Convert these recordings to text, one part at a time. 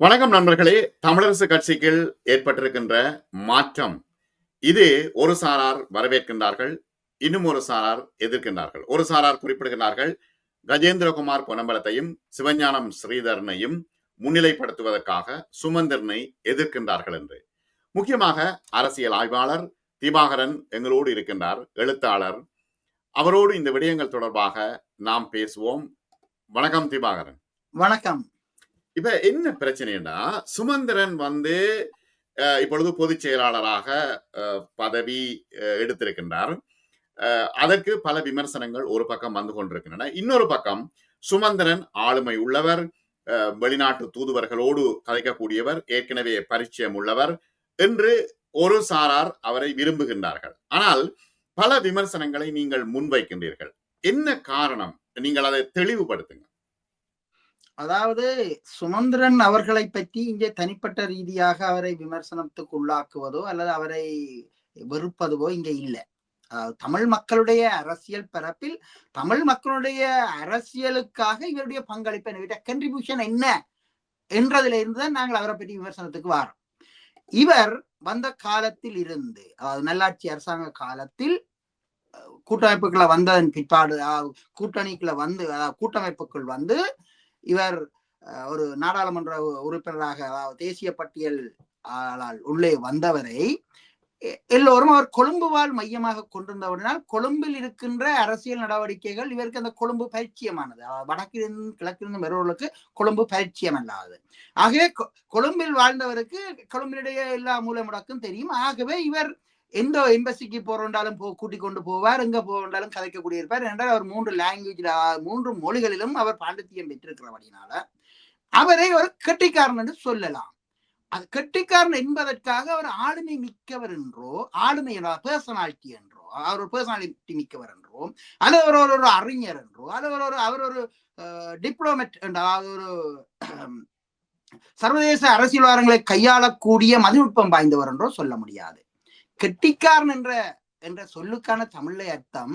வணக்கம் நண்பர்களே. தமிழரசு கட்சிக்கு ஏற்பட்டிருக்கின்ற மாற்றம். இது ஒரு சாரார் வரவேற்கின்றார்கள் இன்னும் ஒரு சாரார் எதிர்க்கின்றார்கள். ஒரு சாரார் குறிப்பிடுகின்றார்கள் கஜேந்திரகுமார் பொன்னம்பலத்தையும் சிவஞானம் ஸ்ரீதரனையும் முன்னிலைப்படுத்துவதற்காக சுமந்திரனை எதிர்க்கின்றார்கள் என்று. முக்கியமாக அரசியல் ஆய்வாளர் தீபாகரன் எங்களோடு இருக்கின்றார் எழுத்தாளர். அவரோடு இந்த விடயங்கள் தொடர்பாக நாம் பேசுவோம். வணக்கம் தீபாகரன் வணக்கம். இப்ப என்ன பிரச்சனைன்னா சுமந்திரன் வந்து அஹ், இப்பொழுது பொதுச் செயலாளராக அஹ், பதவி அஹ், எடுத்திருக்கின்றார். அஹ், அதற்கு பல விமர்சனங்கள் ஒரு பக்கம் வந்து கொண்டிருக்கின்றன. இன்னொரு பக்கம் சுமந்திரன் ஆளுமை உள்ளவர் அஹ், வெளிநாட்டு தூதுவர்களோடு கதைக்கக்கூடியவர் ஏற்கனவே பரிச்சயம் உள்ளவர் என்று ஒரு சாரார் அவரை விரும்புகின்றார்கள். ஆனால் பல விமர்சனங்களை நீங்கள் முன்வைக்கின்றீர்கள். என்ன காரணம்? நீங்கள் அதை தெளிவுபடுத்துங்க. அதாவது சுமந்திரன் அவர்களை பற்றி இங்கே தனிப்பட்ட ரீதியாக அவரை விமர்சனத்துக்கு உள்ளாக்குவதோ அல்லது அவரை வெறுப்பதுவோ இங்கே இல்லை. தமிழ் மக்களுடைய அரசியல் பரப்பில் தமிழ் மக்களுடைய அரசியலுக்காக இவருடைய பங்களிப்பு என்ன கன்ட்ரிபியூஷன் என்ன என்றதுல இருந்துதான் நாங்கள் அவரை பற்றி விமர்சனத்துக்கு வாரோம் இவர் வந்த காலத்தில் இருந்து அதாவது நல்லாட்சி அரசாங்க காலத்தில் கூட்டமைப்புகளை கூட்டமைப்புக்குள்ள வந்ததன் பிற்பாடு கூட்டணிக்குள்ள வந்து கூட்டமைப்புக்குள் வந்து இவர் ஒரு நாடாளுமன்ற உறுப்பினராக அதாவது தேசிய பட்டியல் ஆளால் உள்ளே வந்தவரை எ- எல்லோரும் அவர் கொழும்பு வாழ் மையமாக கொண்டிருந்தவரினால் கொழும்பில் இருக்கின்ற அரசியல் நடவடிக்கைகள் இவருக்கு அந்த கொழும்பு பரிச்சயமானது அதாவது வடக்கிலிருந்து கிழக்கிலிருந்து வருவர்களுக்கு கொழும்பு பரிச்சயம் அல்லாது ஆகவே கொழும்பில் வாழ்ந்தவருக்கு கொழும்பினுடைய எல்லா மூல முடக்கும் தெரியும். ஆகவே இவர் எந்த எம்பசிக்கு போறோண்டாலும் போ கூட்டிக் கொண்டு போவார். எங்க போறோண்டாலும் கதைக்கக்கூடிய இருப்பார் என்றால் அவர் மூன்று லாங்குவேஜ்ல மூன்று மொழிகளிலும் அவர் பாண்டித்தியம் பெற்றிருக்கிறபடினால அவரை ஒரு கெட்டிக்காரன் என்று சொல்லலாம். அது கெட்டிக்காரன் என்பதற்காக அவர் ஆளுமை மிக்கவர் என்றோ ஆளுமை பர்சனாலிட்டி என்றோ அவர் ஒரு பர்சனாலிட்டி மிக்கவர் என்றோ அல்லது அவர் ஒரு ஒரு அறிஞர் என்றோ அல்லது அவர் ஒரு அவர் ஒரு டிப்ளோமேட் என்ற அதாவது ஒரு சர்வதேச அரசியல் வாரங்களை கையாளக்கூடிய மதிநுட்பம் வாய்ந்தவர் என்றோ சொல்ல முடியாது. கெட்டிக்காரன் என்ற என்ற சொல்லுக்கான தமிழ்ல அர்த்தம்.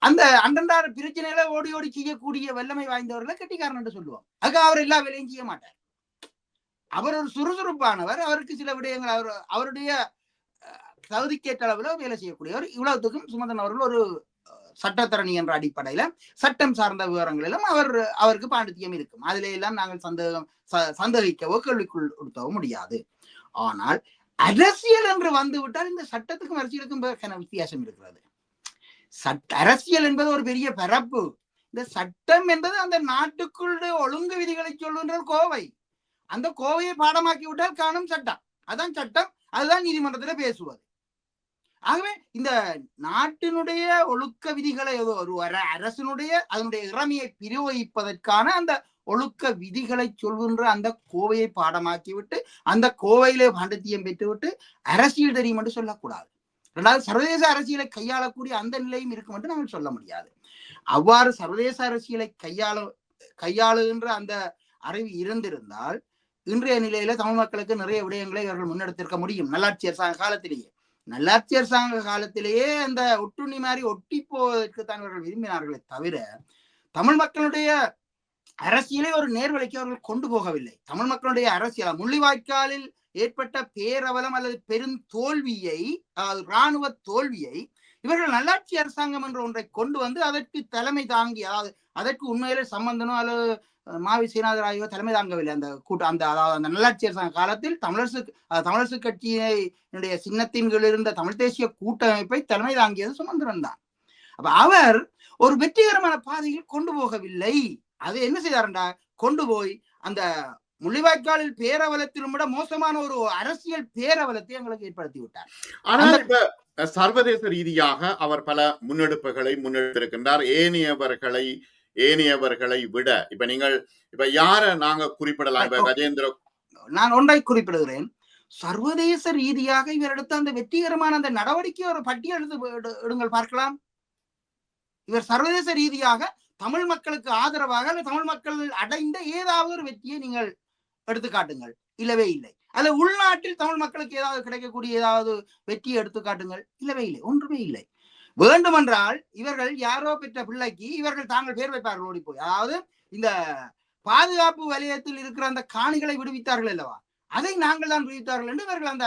அந்த அண்டண்டார பிரச்சனைகளை ஓடி ஓடி செய்யக்கூடிய வல்லமை வாய்ந்தவர்களை கெட்டிக்காரன் என்று சொல்லுவோம். ஆக அவர் எல்லா வேலையும் செய்ய மாட்டார். அவர் ஒரு சுறுசுறுப்பானவர். அவருக்கு சில விடயங்கள் அவர் அவருடைய அஹ், தகுதிக்கேற்ற அளவில் வேலை செய்யக்கூடியவர். இவ்வளவுத்துக்கும் சுமந்தன் அவர்கள் ஒரு அஹ், சட்டத்தரணி என்ற அடிப்படையில சட்டம் சார்ந்த விவரங்களிலும் அவர் அவருக்கு பாண்டித்தியம் இருக்கும். அதிலே எல்லாம் நாங்கள் சந்தேகம் ச- சந்தேகிக்கவோ கேள்விக்குள் உடுத்தவோ முடியாது. ஆனால் அரசியல் என்று வந்து விட்டால் இந்த சட்டத்துக்கும் அரசியலுக்கும் வித்தியாசம் இருக்கிறது. சட்ட அரசியல் என்பது ஒரு பெரிய பரப்பு. இந்த சட்டம் என்பது அந்த நாட்டுக்குள்ள ஒழுங்கு விதிகளை சொல்லுன்றது கோவை. அந்த கோவையை பாடமாக்கி விட்டால் காணும் சட்டம். அதான் சட்டம். அதுதான் நீதிமன்றத்துல பேசுவது. ஆகவே இந்த நாட்டினுடைய ஒழுக்க விதிகளை ஒரு அரசினுடைய அதனுடைய இறமையை பிரயோகிப்பதற்கான அந்த ஒழுக்க விதிகளை சொல்கின்ற அந்த கோவையை பாடமாக்கிவிட்டு அந்த கோவையிலே பாண்டித்தியம் பெற்றுவிட்டு அரசியல் தெரியும் என்று சொல்லக்கூடாது. ரெண்டாவது சர்வதேச அரசியலை கையாளக்கூடிய அந்த நிலையும் இருக்கும் என்று நாங்கள் சொல்ல முடியாது. அவ்வாறு சர்வதேச அரசியலை கையாள கையாளுகின்ற அந்த அறிவு இருந்திருந்தால் இன்றைய நிலையில தமிழ் மக்களுக்கு நிறைய விடயங்களை இவர்கள் முன்னெடுத்திருக்க முடியும். நல்லாட்சி அரசாங்க காலத்திலேயே. நல்லாட்சி அரசாங்க காலத்திலேயே அந்த ஒட்டுண்ணி மாதிரி ஒட்டி போவதற்கு தான் இவர்கள் விரும்பினார்களே தவிர தமிழ் மக்களுடைய அரசியலை ஒரு நேர்வழிக்கு அவர்கள் கொண்டு போகவில்லை. தமிழ் மக்களுடைய அரசியல் முள்ளிவாய்க்காலில் ஏற்பட்ட பேரவலம் அல்லது பெரும் தோல்வியை இராணுவ தோல்வியை இவர்கள் நல்லாட்சி அரசாங்கம் என்ற ஒன்றை கொண்டு வந்து அதற்கு தலைமை தாங்கி அதாவது அதற்கு உண்மையிலே சம்பந்தனோ அல்லது அஹ், மாவி சீனாதராயோ தலைமை தாங்கவில்லை. அந்த கூட்டம் அந்த அதாவது அந்த நல்லாட்சி அரசாங்க காலத்தில் தமிழரசு தமிழரசு கட்சியினுடைய சின்னத்தின் கீழ் இருந்த தமிழ் தேசிய கூட்டமைப்பை தலைமை தாங்கியது சுமந்திரன் தான். அப்ப அவர் ஒரு வெற்றிகரமான பாதையில் கொண்டு போகவில்லை. அது என்ன செய்தாருண்டா? கொண்டு போய் அந்த முள்ளிவாய்க்காலில் பேரவலத்திலும் விட மோசமான ஒரு அரசியல் பேரவலத்தை எங்களுக்கு ஏற்படுத்தி விட்டார். ஆனால் இப்ப சர்வதேச ரீதியாக அவர் பல முன்னெடுப்புகளை முன்னெடுத்திருக்கின்றார். ஏனையவர்களை ஏனையவர்களை விட இப்ப நீங்கள் இப்ப யார நாங்க குறிப்பிடலாம்? இப்ப கஜேந்திர நான் ஒன்றை குறிப்பிடுகிறேன். சர்வதேச ரீதியாக இவர் எடுத்த அந்த வெற்றிகரமான அந்த நடவடிக்கை ஒரு பட்டியல் எடுத்து எடு- எடுங்கள் பார்க்கலாம். இவர் சர்வதேச ரீதியாக தமிழ் மக்களுக்கு ஆதரவாக தமிழ் மக்கள் அடைந்த ஏதாவது ஒரு வெற்றியை நீங்கள் எடுத்துக்காட்டுங்கள். இல்லவே இல்லை. அல்ல உள்நாட்டில் தமிழ் மக்களுக்கு ஏதாவது கிடைக்கக்கூடிய ஏதாவது வெற்றியை எடுத்துக்காட்டுங்கள். இல்லவே இல்லை. ஒன்றுமே இல்லை. வேண்டுமென்றால் இவர்கள் யாரோ பெற்ற பிள்ளைக்கு இவர்கள் தாங்கள் பேர் வைப்பார்கள். ஓடி போய் அதாவது இந்த பாதுகாப்பு வலயத்தில் இருக்கிற அந்த காணிகளை விடுவித்தார்கள் அல்லவா? அதை நாங்கள் தான் விடுவித்தார்கள் என்று இவர்கள் அந்த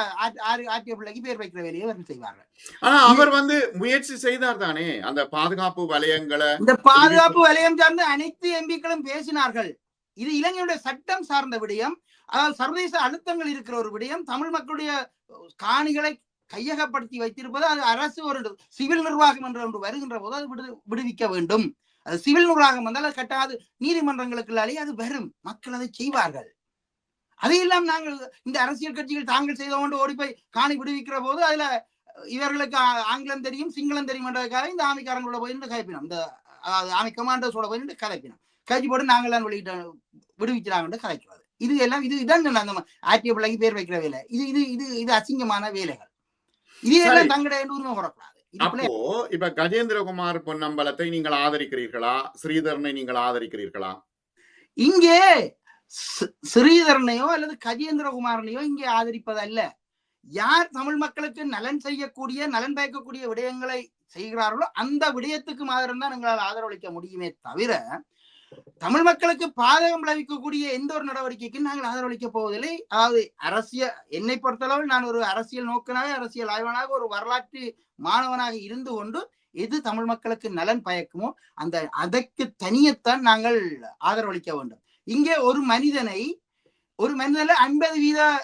ஆட்டிய பிள்ளைக்கு பேர் வைக்கிற வேலையை அவர்கள் செய்வார்கள். ஆனா அவர் வந்து முயற்சி செய்தார் தானே அந்த பாதுகாப்பு வலயங்களை இந்த பாதுகாப்பு வலயம் சார்ந்த அனைத்து எம்பிக்களும் பேசினார்கள். இது இலங்கையுடைய சட்டம் சார்ந்த விடயம். அதாவது சர்வதேச அழுத்தங்கள் இருக்கிற ஒரு விடயம். தமிழ் மக்களுடைய காணிகளை கையகப்படுத்தி வைத்திருப்பது அது அரசு ஒரு சிவில் நிர்வாகம் என்று ஒன்று வருகின்ற போது அது விடு விடுவிக்க வேண்டும். அது சிவில் நிர்வாகம் வந்தால் அது கட்டாது. நீதிமன்றங்களுக்குள்ளாலே அது வரும். மக்கள் அதை செய்வார்கள். அதையெல்லாம் நாங்கள் இந்த அரசியல் கட்சிகள் தாங்கள் செய்த கொண்டு ஓடி போய் காணி விடுவிக்கிற போது அதுல இவர்களுக்கு ஆங்கிலம் தெரியும் சிங்களம் தெரியும் என்றதுக்காக இந்த ஆமிக்காரங்களோட போய் நின்று கதைப்பினோம். இந்த ஆமி கமாண்டர்ஸோட போய் நின்று கதைப்பினோம். கட்சி போட்டு நாங்கள் தான் வெளியிட்ட விடுவிக்கிறாங்கன்னு கதைக்கிறது. இது எல்லாம் இது இதான் அந்த ஆர்டிஓ பிள்ளைக்கு பேர் வைக்கிற வேலை. இது இது இது இது அசிங்கமான வேலைகள். இது எல்லாம் சரி. தங்களுடைய உரிமை வரக்கூடாது அப்போ இப்ப கஜேந்திரகுமார் பொன்னம்பலத்தை நீங்கள் ஆதரிக்கிறீர்களா? ஸ்ரீதரனை நீங்கள் ஆதரிக்கிறீர்களா? இங்கே ஸ்ரீதரனையோ அல்லது கஜேந்திரகுமாரனையோ இங்கே ஆதரிப்பதல்ல. யார் தமிழ் மக்களுக்கு நலன் செய்யக்கூடிய நலன் பயக்கக்கூடிய விடயங்களை செய்கிறார்களோ அந்த விடயத்துக்கு மாத்திரம் தான் எங்களால் ஆதரவளிக்க முடியுமே தவிர தமிழ் மக்களுக்கு பாதகம் விளைவிக்கக்கூடிய எந்த ஒரு நடவடிக்கைக்கும் நாங்கள் ஆதரவளிக்க போவதில்லை. அதாவது அரசியல் என்னை பொறுத்தளவில் நான் ஒரு அரசியல் நோக்கனாக அரசியல் ஆய்வனாக ஒரு வரலாற்று மாணவனாக இருந்து கொண்டு எது தமிழ் மக்களுக்கு நலன் பயக்குமோ அந்த அதற்கு தனியத்தான் நாங்கள் ஆதரவளிக்க வேண்டும். இங்கே ஒரு மனிதனை ஒரு மனிதன்ல ஐம்பது வீத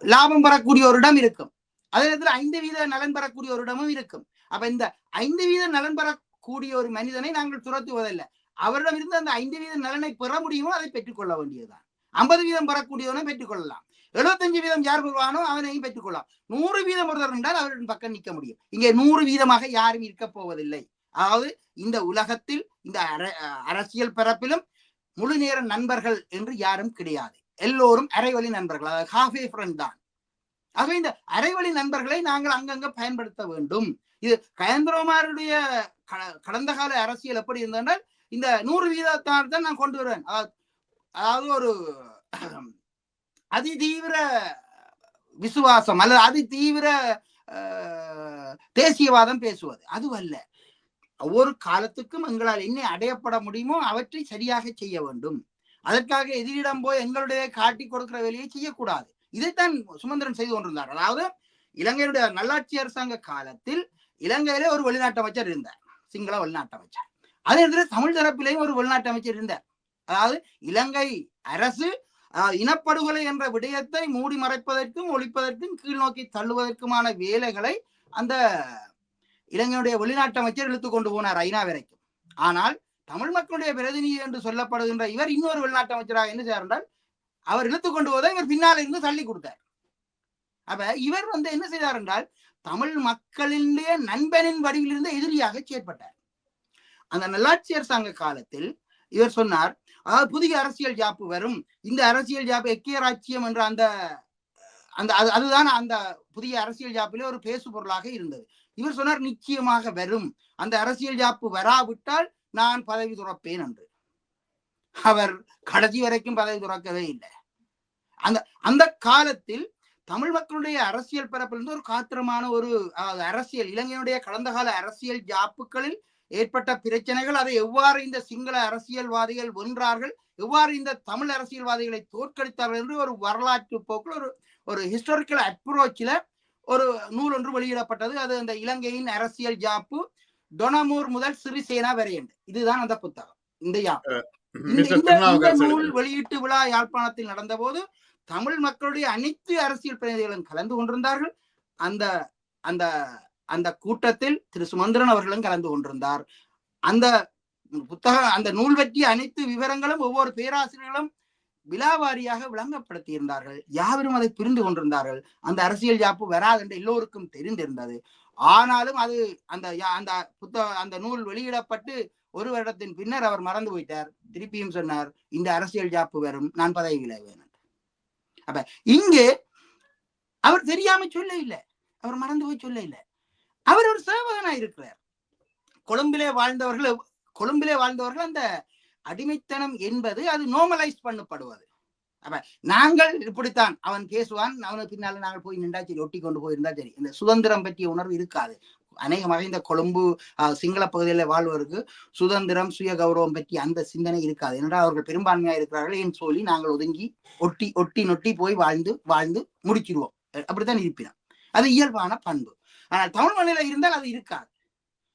லாபம் பெறக்கூடிய ஒரு இடம் இருக்கும். அதே நேரத்தில் ஐந்து வீத நலன் பெறக்கூடிய ஒரு இடமும் இருக்கும். அப்ப இந்த ஐந்து வீத நலன் பெறக்கூடிய ஒரு மனிதனை நாங்கள் துரத்துவதில்லை. அவரிடம் இருந்து அந்த ஐந்து வீத நலனை பெற முடியுமோ அதை பெற்றுக்கொள்ள வேண்டியதுதான். ஐம்பது வீதம் பெறக்கூடியவனை பெற்றுக்கொள்ளலாம் எழுபத்தஞ்சு வீதம் யார் பெறுவானோ அவனையும் பெற்றுக்கொள்ளலாம் நூறு வீதம் ஒருத்தர் என்றால் அவரின் பக்கம் நிற்க முடியும். இங்கே நூறு வீதமாக யாரும் இருக்க போவதில்லை. அதாவது இந்த உலகத்தில் இந்த அர- அரசியல் பரப்பிலும் முழு நேர நண்பர்கள் என்று யாரும் கிடையாது. எல்லோரும் அரைவழி நண்பர்கள். அதாவது ஹாஃபே ஃப்ரெண்ட் தான். ஆகவே இந்த அரைவழி நண்பர்களை நாங்கள் அங்கங்க பயன்படுத்த வேண்டும். இது கயந்திரமாருடைய க- கடந்த கால அரசியல் எப்படி இருந்தால் இந்த நூறு வீதத்தார் தான் நான் கொண்டு வருவேன். அதாவது ஒரு அதிதீவிர விசுவாசம் அல்லது அதி தீவிர தேசியவாதம் பேசுவது. அதுவல்ல. ஒவ்வொரு காலத்துக்கும் எங்களால் என்ன அடையப்பட முடியுமோ அவற்றை சரியாக செய்ய வேண்டும். அதற்காக எதிரிடம் போய் எங்களுடைய காட்டி கொடுக்கிற வேலையை செய்யக்கூடாது. இதைத்தான் சுமந்திரன் செய்து கொண்டிருந்தார். அதாவது இலங்கையுடைய நல்லாட்சி அரசாங்க காலத்தில் இலங்கையிலே ஒரு வெளிநாட்டு அமைச்சர் இருந்தார். சிங்கள வெளிநாட்டு அமைச்சர். அதே நேரத்தில் தமிழ் தரப்பிலேயும் ஒரு வெளிநாட்டு அமைச்சர் இருந்தார். அதாவது இலங்கை அரசு இனப்படுகொலை என்ற விடயத்தை மூடி மறைப்பதற்கும் ஒழிப்பதற்கும் கீழ் நோக்கி தள்ளுவதற்குமான வேலைகளை அந்த இலங்கையுடைய வெளிநாட்டு அமைச்சர் இழுத்து கொண்டு போனார் ஐநா வரைக்கும் ஆனால் தமிழ் மக்களுடைய பிரதிநிதி என்று சொல்லப்படுகின்ற இவர் இன்னொரு வெளிநாட்டு அமைச்சராக என்ன செய்யார் என்றால் அவர் இழுத்து கொண்டு போதை இவர் பின்னால் இருந்து தள்ளி கொடுத்தார். அப்ப இவர் வந்து என்ன செய்தார் என்றால் தமிழ் மக்களினுடைய நண்பனின் வடிவில் எதிரியாக செயற்பட்டார். அந்த நல்லாட்சி அரசாங்க காலத்தில் இவர் சொன்னார் அதாவது புதிய அரசியல் ஜாப்பு வரும். இந்த அரசியல் ஜாப்பு எக்கிய ராச்சியம் என்ற அந்த அந்த அது அதுதான் அந்த புதிய அரசியல் ஜாப்பிலே ஒரு பேசு பொருளாக இருந்தது. இவர் சொன்னார் நிச்சயமாக வரும். அந்த அரசியல் ஜாப்பு வராவிட்டால் நான் பதவி துறப்பேன் என்று. அவர் கடைசி வரைக்கும் பதவி துறக்கவே இல்லை. அந்த அந்த காலத்தில் தமிழ் மக்களுடைய அரசியல் பரப்பிலிருந்து ஒரு காத்திரமான ஒரு அரசியல் இலங்கையினுடைய கடந்த கால அரசியல் ஜாப்புகளில் ஏற்பட்ட பிரச்சனைகள் அதை எவ்வாறு இந்த சிங்கள அரசியல்வாதிகள் வென்றார்கள் எவ்வாறு இந்த தமிழ் அரசியல்வாதிகளை தோற்கடித்தார்கள் என்று ஒரு வரலாற்று போக்கில் ஒரு ஒரு ஹிஸ்டாரிக்கல் அப்ரோச்சில் ஒரு நூல் ஒன்று வெளியிடப்பட்டது. அது அந்த இலங்கையின் அரசியல் ஜாப்பு டொனமூர் முதல் சிறிசேனா வரையண்டு. இதுதான் அந்த புத்தகம். இந்த யாப்பு இந்த நூல். வெளியீட்டு விழா யாழ்ப்பாணத்தில் நடந்தபோது தமிழ் மக்களுடைய அனைத்து அரசியல் பிரதிநிதிகளும் கலந்து கொண்டிருந்தார்கள். அந்த அந்த அந்த கூட்டத்தில் திரு சுமந்திரன் அவர்களும் கலந்து கொண்டிருந்தார். அந்த புத்தகம் அந்த நூல் பற்றிய அனைத்து விவரங்களும் ஒவ்வொரு பேராசிரியர்களும் விலாவாரியாக விளங்கப்படுத்தியிருந்தார்கள். யாவரும் அதை புரிந்து கொண்டிருந்தார்கள். அந்த அரசியல் ஜாப்பு வராது என்று எல்லோருக்கும் தெரிந்திருந்தது. ஆனாலும் அது அந்த அந்த புத்த அந்த நூல் வெளியிடப்பட்டு ஒரு வருடத்தின் பின்னர் அவர் மறந்து போயிட்டார். திருப்பியும் சொன்னார் இந்த அரசியல் ஜாப்பு வரும். நான் பதவி விலகுவேன் அப்ப இங்கு அவர் தெரியாம சொல்ல இல்லை. அவர் மறந்து போய் சொல்ல இல்லை. அவர் ஒரு சேவகனா இருக்கிறார். கொழும்பிலே வாழ்ந்தவர்கள் கொழும்பிலே வாழ்ந்தவர்கள் அந்த அடிமைத்தனம் என்பது அது நோமலைஸ் பண்ணப்படுவது. அப்ப நாங்கள் இப்படித்தான் அவன் பேசுவான் அவனுக்கு பின்னால நாங்கள் போய் நின்றா சரி ஒட்டி கொண்டு போயிருந்தா சரி. இந்த சுதந்திரம் பற்றிய உணர்வு இருக்காது. அநேகமாக இந்த கொழும்பு சிங்கள பகுதியில் வாழ்வோருக்கு சுதந்திரம் சுய கௌரவம் பற்றி அந்த சிந்தனை இருக்காது. என்றால் அவர்கள் பெரும்பான்மையா இருக்கிறார்கள் என்று சொல்லி நாங்கள் ஒதுங்கி ஒட்டி ஒட்டி நொட்டி போய் வாழ்ந்து வாழ்ந்து முடிச்சிருவோம். அப்படித்தான் இருப்பினோம். அது இயல்பான பண்பு. ஆனால் தமிழ் மண்ணில இருந்தால் அது இருக்காது.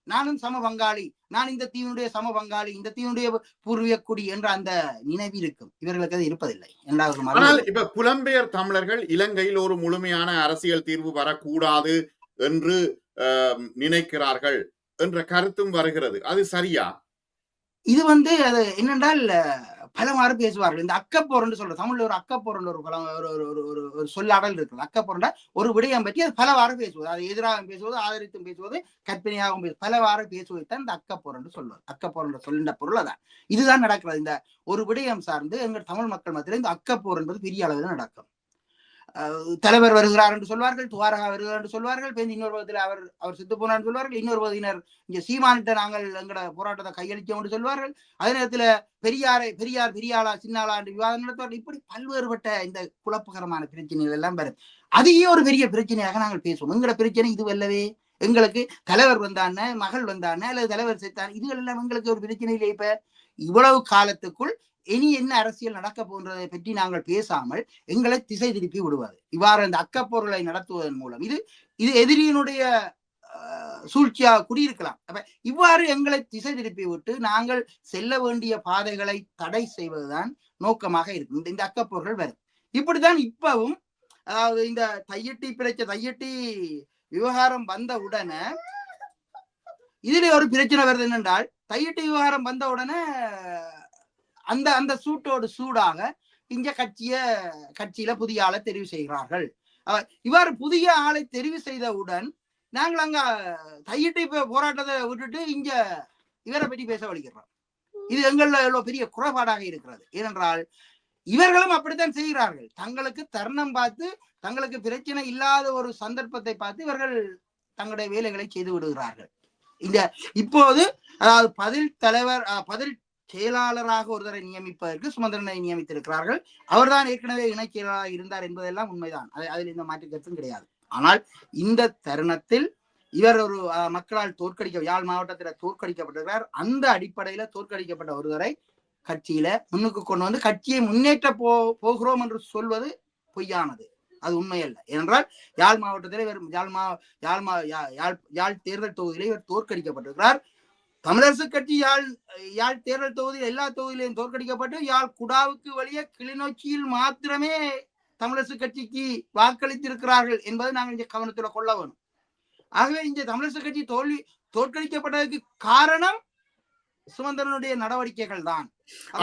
நானும் சம பங்காளி நான் இந்த தீவினுடைய சம பங்காளி இந்த தீவினுடைய பூர்வீக குடி என்ற அந்த நினைவு இருக்கும். இவர்களுக்கு அது இருப்பதில்லை. ஆனால் இப்ப புலம்பெயர் தமிழர்கள் இலங்கையில் ஒரு முழுமையான அரசியல் தீர்வு வரக்கூடாது என்று நினைக்கிறார்கள் என்ற கருத்தும் வருகிறது. அது சரியா? இது வந்து அது என்னென்றால் அஹ், பேசுவார்கள். இந்த அக்கப்போர்ன்னு சொல்ற தமிழ்ல ஒரு அக்கப்போரன் ஒரு பலம் ஒரு ஒரு ஒரு ஒரு சொல்லாடல் இருக்குது. அக்கப்போர்னா ஒரு விடயம் பற்றி அது பலவாறு பேசுவது. அது எதிராக பேசுவது ஆதரித்தும் பேசுவது கற்பனையாகவும் பேசுவது. பலவாறு பேசுவதைத்தான் இந்த அக்கப்போர் சொல்வது. அக்கப்போர் சொல்லின்ற பொருள் அதான். இதுதான் நடக்கிறது. இந்த ஒரு விடயம் சார்ந்து எங்கள் தமிழ் மக்கள் மத்தியில் இந்த அக்கப்போர் என்பது பெரிய அளவில் நடக்கும். தலைவர் வருகிறார் என்று சொல்வார்கள் துவாரகா வருகிறார் என்று சொல்வார்கள் பின் இன்னொரு பகுதியில் அவர் அவர் செத்து போனார் சொல்வார்கள் இன்னொரு பகுதியினர் இங்க சீமானிட்ட நாங்கள் எங்களோட போராட்டத்தை கையளித்தோம் என்று சொல்வார்கள். அதே நேரத்துல பெரியாரை பெரியார் பெரியாளா சின்னாளா என்று விவாதம் நடத்துவார்கள். இப்படி பல்வேறுபட்ட இந்த குழப்பகரமான பிரச்சனைகள் எல்லாம் வரும். அதையே ஒரு பெரிய பிரச்சனையாக நாங்கள் பேசுவோம். எங்களோட பிரச்சனை இது வல்லவே எங்களுக்கு தலைவர் வந்தான மகள் வந்தான அல்லது தலைவர் செத்தான் இதுகள் எல்லாம் எங்களுக்கு ஒரு பிரச்சனை இல்லை இப்ப இவ்வளவு காலத்துக்குள் இனி என்ன அரசியல் நடக்க போன்றதை பற்றி நாங்கள் பேசாமல் எங்களை திசை திருப்பி விடுவது. இவ்வாறு அந்த அக்கப்பொருளை நடத்துவதன் மூலம். இது இது எதிரியினுடைய சூழ்ச்சியா குடியிருக்கலாம். அப்ப இவ்வாறு எங்களை திசை திருப்பி விட்டு நாங்கள் செல்ல வேண்டிய பாதைகளை தடை செய்வதுதான் நோக்கமாக இருக்கும். இந்த- இந்த அக்கப்பொருள் வரும். இப்படித்தான் இப்பவும் அதாவது இந்த தையட்டி பிரச்சனை தையட்டி விவகாரம் வந்த உடனே இதுல ஒரு பிரச்சனை வருது என்னென்றால் தையட்டி விவகாரம் வந்த உடனே அந்த அந்த சூட்டோடு சூடாக இங்க கட்சிய கட்சியில புதிய ஆளை தெரிவு செய்கிறார்கள். இவர் இவ்வாறு புதிய ஆளை தெரிவு செய்தவுடன் நாங்கள் அங்க தையிட்டு இப்ப போராட்டத்தை விட்டுட்டு இங்க இவரை பற்றி பேச வலிக்கிறோம் இது எங்கள எவ்வளவு பெரிய குறைபாடாக இருக்கிறது. ஏனென்றால் இவர்களும் அப்படித்தான் செய்கிறார்கள். தங்களுக்கு தருணம் பார்த்து தங்களுக்கு பிரச்சனை இல்லாத ஒரு சந்தர்ப்பத்தை பார்த்து இவர்கள் தங்களுடைய வேலைகளை செய்து விடுகிறார்கள். இந்த இப்போது அதாவது பதில் தலைவர் அஹ், பதில் செயலாளராக ஒருவரை நியமிப்பதற்கு சுமந்திரனை நியமித்திருக்கிறார்கள். அவர்தான் ஏற்கனவே இணைச் செயலாளராக இருந்தார் என்பதெல்லாம் உண்மைதான். அது- அதில் இந்த மாற்று கருத்தும் கிடையாது. ஆனால் இந்த தருணத்தில் இவர் ஒரு மக்களால் தோற்கடிக்க யாழ் மாவட்டத்தில் தோற்கடிக்கப்பட்டிருக்கிறார். அந்த அடிப்படையில தோற்கடிக்கப்பட்ட ஒருவரை கட்சியில முன்னுக்கு கொண்டு வந்து கட்சியை முன்னேற்ற போ போகிறோம் என்று சொல்வது பொய்யானது. அது உண்மையல்ல. ஏனென்றால் யாழ் மாவட்டத்தில் இவர் யாழ் மா யாழ் மா யா- யாழ் யாழ் தேர்தல் தொகுதியில் இவர் தோற்கடிக்கப்பட்டிருக்கிறார். தமிழரசு கட்சி யாழ் யாழ் தேர்தல் தொகுதியில் எல்லா தொகுதியிலையும் தோற்கடிக்கப்பட்டு யாழ் குடாவுக்கு வழியே கிளிநொச்சியில் மாத்திரமே தமிழரசு கட்சிக்கு வாக்களித்திருக்கிறார்கள் என்பதை நாங்கள் இங்கே கவனத்துல கொள்ள வேணும். ஆகவே இந்த தமிழரசு கட்சி தோல்வி தோற்கடிக்கப்பட்டதற்கு காரணம் சுமந்திரனுடைய நடவடிக்கைகள் தான்.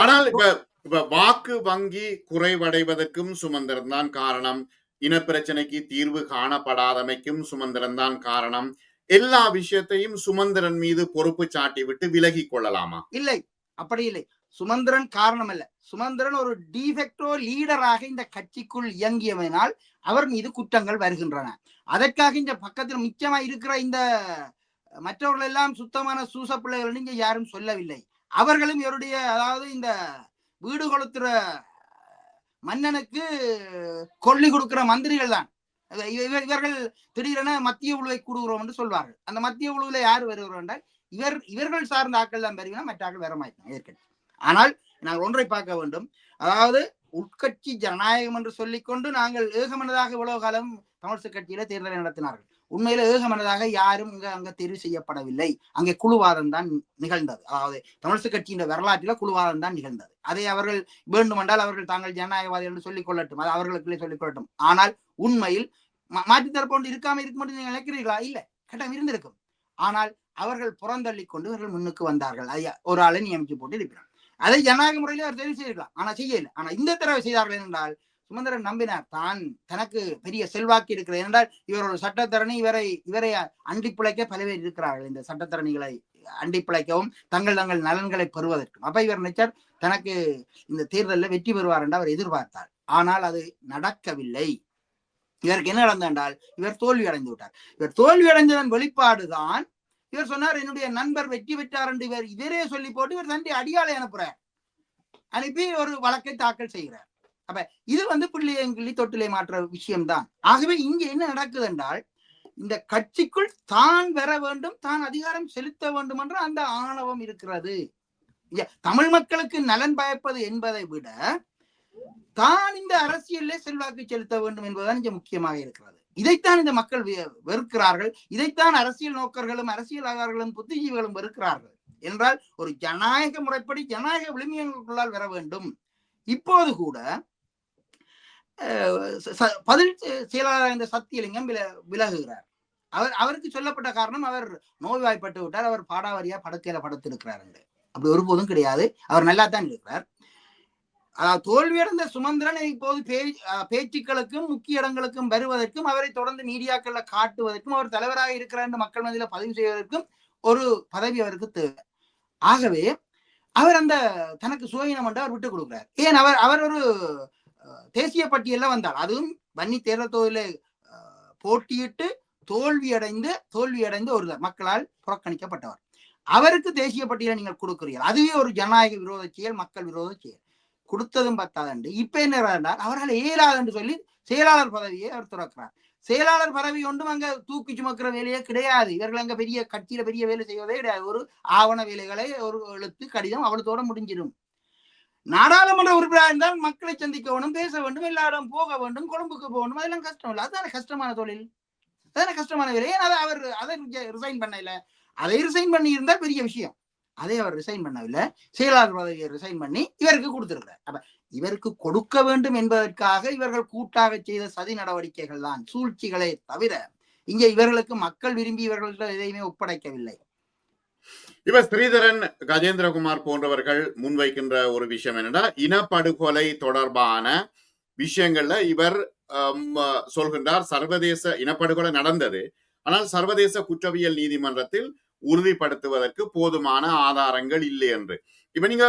ஆனால் இப்ப இப்ப வாக்கு வங்கி குறைவடைவதற்கும் சுமந்திரன் தான் காரணம். இனப்பிரச்சனைக்கு தீர்வு காணப்படாதமைக்கும் சுமந்திரன் தான் காரணம். எல்லா விஷயத்தையும் சுமந்திரன் மீது பொறுப்பு சாட்டி விட்டு விலகி கொள்ளலாமா? இல்லை அப்படி இல்லை. சுமந்திரன் காரணம் அல்ல சுமந்திரன் ஒரு டிஃபெக்டோ லீடராக இந்த கட்சிக்குள் இயங்கியவனால் அவர் மீது குற்றங்கள் வருகின்றன. அதற்காக இந்த பக்கத்தில் முக்கியமா இருக்கிற இந்த மற்றவர்கள் எல்லாம் சுத்தமான சூச பிள்ளைகள் இங்க யாரும் சொல்லவில்லை. அவர்களும் இவருடைய அதாவது இந்த வீடு கொளுத்துற மன்னனுக்கு கொள்ளி கொடுக்கிற மந்திரிகள் தான் இவர்கள் திடீரென மத்திய குழுவை கூடுகிறோம் என்று சொல்வார்கள். அந்த மத்திய குழுவில் யார் வருகிறோம் என்றால் இவர் இவர்கள் சார்ந்த ஆட்கள் தான் பெறுவினா மற்ற ஆட்கள் வர மாட்டாங்க ஏற்கனவே. ஆனால் நாங்கள் ஒன்றை பார்க்க வேண்டும். அதாவது உட்கட்சி ஜனநாயகம் என்று சொல்லிக்கொண்டு நாங்கள் ஏகமனதாக இவ்வளவு காலம் தமிழ்சு கட்சியில தேர்தலை நடத்தினார்கள். உண்மையில ஏகமனதாக யாரும் இங்க அங்க தெரிவு செய்யப்படவில்லை. அங்கே குழுவாதம் தான் நிகழ்ந்தது. அதாவது தமிழ்சு கட்சியின் வரலாற்றில குழுவாதம் தான் நிகழ்ந்தது. அதை அவர்கள் வேண்டுமென்றால் அவர்கள் தாங்கள் ஜனநாயகவாதி என்று சொல்லிக் கொள்ளட்டும். அது அவர்களுக்குள்ளே சொல்லிக் கொள்ளட்டும். ஆனால் உண்மையில் மாற்றி மாற்றுத் இருக்காம இருக்கும் என்று நீங்கள் நினைக்கிறீர்களா? இல்ல. கட்டம் இருந்திருக்கும். ஆனால் அவர்கள் புறந்தள்ளி கொண்டு இவர்கள் முன்னுக்கு வந்தார்கள். அதை ஒரு ஆளை நியமிச்சு போட்டு இருக்கிறார் அதை ஜனநாயக முறையில அவர் தெரிவு செய்திருக்கலாம். ஆனா செய்யல ஆனா இந்த தடவை செய்தார்கள் என்றால் சுமந்திரன் நம்பினார் தான் தனக்கு பெரிய செல்வாக்கு இருக்கிறது என்றால் இவர் ஒரு சட்டத்தரணி இவரை இவரை அண்டி பிழைக்க பல பேர் இருக்கிறார்கள். இந்த சட்டத்தரணிகளை அண்டி பிழைக்கவும் தங்கள் தங்கள் நலன்களை பெறுவதற்கும். அப்ப இவர் நினைச்சார் தனக்கு இந்த தேர்தலில் வெற்றி பெறுவார் என்று அவர் எதிர்பார்த்தார். ஆனால் அது நடக்கவில்லை. இவருக்கு என்ன நடந்தால் இவர் தோல்வி அடைந்து விட்டார். இவர் தோல்வி அடைந்ததன் வெளிப்பாடுதான் இவர் சொன்னார் என்னுடைய நண்பர் வெற்றி பெற்றார் என்று இவர் இவரே சொல்லி போட்டு இவர் தன்னுடைய அடியாளை அனுப்புறார். அனுப்பி ஒரு வழக்கை தாக்கல் செய்கிறார். அப்ப இது வந்து பிள்ளையங்கிள்ளி தொட்டிலை மாற்ற விஷயம்தான். ஆகவே இங்க என்ன நடக்குது என்றால் இந்த கட்சிக்குள் தான் வர வேண்டும் தான் அதிகாரம் செலுத்த வேண்டும் என்ற அந்த ஆணவம் இருக்கிறது. தமிழ் மக்களுக்கு நலன் பயப்பது என்பதை விட தான் இந்த அரசியலிலே செல்வாக்கு செலுத்த வேண்டும் என்பதுதான் இங்க முக்கியமாக இருக்கிறது. இதைத்தான் இந்த மக்கள் வெ- வெறுக்கிறார்கள். இதைத்தான் அரசியல் நோக்கர்களும் அரசியலாளர்களும் புத்திஜீவிகளும் வெறுக்கிறார்கள். என்றால் ஒரு ஜனநாயக முறைப்படி ஜனநாயக விளிமியங்களுக்குள்ளால் வர வேண்டும். இப்போது கூட பதில் செயலாளர் இந்த சத்தியலிங்கம் வில விலகுகிறார். அவர் அவருக்கு சொல்லப்பட்ட காரணம் அவர் நோய்வாய்ப்பட்டு விட்டார். அவர் பாடாவரியா படுக்கையில படுத்திருக்கிறார் என்று அப்படி ஒருபோதும் கிடையாது. அவர் நல்லா தான் இருக்கிறார் அதாவது தோல்வியடைந்த சுமந்திரன் இப்போது பேச்சுக்களுக்கும் முக்கிய இடங்களுக்கும் வருவதற்கும் அவரை தொடர்ந்து மீடியாக்கள்ல காட்டுவதற்கும் அவர் தலைவராக இருக்கிறார் என்று மக்கள் மத்தியில பதிவு செய்வதற்கும் ஒரு பதவி அவருக்கு தேவை. ஆகவே அவர் அந்த தனக்கு சுயநம் என்று அவர் விட்டுக் கொடுக்கிறார். ஏன்? அவர் அவர் ஒரு தேசிய பட்டியல்ல வந்தார் அதுவும் வன்னி தேர்தல் தொகுதியில தோல்வி அடைந்து தோல்வி அடைந்த ஒரு மக்களால் புறக்கணிக்கப்பட்டவர். அவருக்கு தேசிய பட்டியலை நீங்கள் கொடுக்குறீர்கள். அதுவே ஒரு ஜனநாயக விரோத செயல் மக்கள் விரோத செயல். கொடுத்ததும் பத்தாதண்டு இப்ப என்ன என்றால் அவரால் இயலாது என்று சொல்லி செயலாளர் பதவியை அவர் துறக்கிறார். செயலாளர் பதவி ஒன்றும் அங்க தூக்கி சுமக்கிற வேலையே கிடையாது. இவர்கள் அங்க பெரிய கட்சியில பெரிய வேலை செய்வதே கிடையாது. ஒரு ஆவண வேலைகளை ஒரு எழுத்து கடிதம் அவ்வளத்தோட முடிஞ்சிடும். நாடாளுமன்ற உறுப்பினராக இருந்தால் மக்களை சந்திக்க வேண்டும் பேச வேண்டும் எல்லாரும் போக வேண்டும் கொழும்புக்கு போகணும் அதெல்லாம் கஷ்டம் இல்லை. அதான கஷ்டமான தொழில்? அதான கஷ்டமான வேலை? ஏன் அதை அவர் அதை ரிசைன் பண்ணல? அதை ரிசைன் பண்ணி இருந்தால் பெரிய விஷயம். அதை அவர் ரிசைன் பண்ணவில்லை. செயலாளர் பதவியை ரிசைன் பண்ணி இவருக்கு கொடுத்திருக்கிறார். அப்ப இவருக்கு கொடுக்க வேண்டும் என்பதற்காக இவர்கள் கூட்டாக செய்த சதி நடவடிக்கைகள் தான் சூழ்ச்சிகளை தவிர இங்க இவர்களுக்கு மக்கள் விரும்பி இவர்கள்ட்ட எதையுமே ஒப்படைக்கவில்லை. இப்ப ஸ்ரீதரன் கஜேந்திரகுமார் போன்றவர்கள் முன்வைக்கின்ற ஒரு விஷயம் என்னன்னா இனப்படுகொலை தொடர்பான விஷயங்கள்ல இவர் சொல்கின்றார் சர்வதேச இனப்படுகொலை நடந்தது. ஆனால் சர்வதேச குற்றவியல் நீதிமன்றத்தில் உறுதிப்படுத்துவதற்கு போதுமான ஆதாரங்கள் இல்லை என்று. இப்ப நீங்க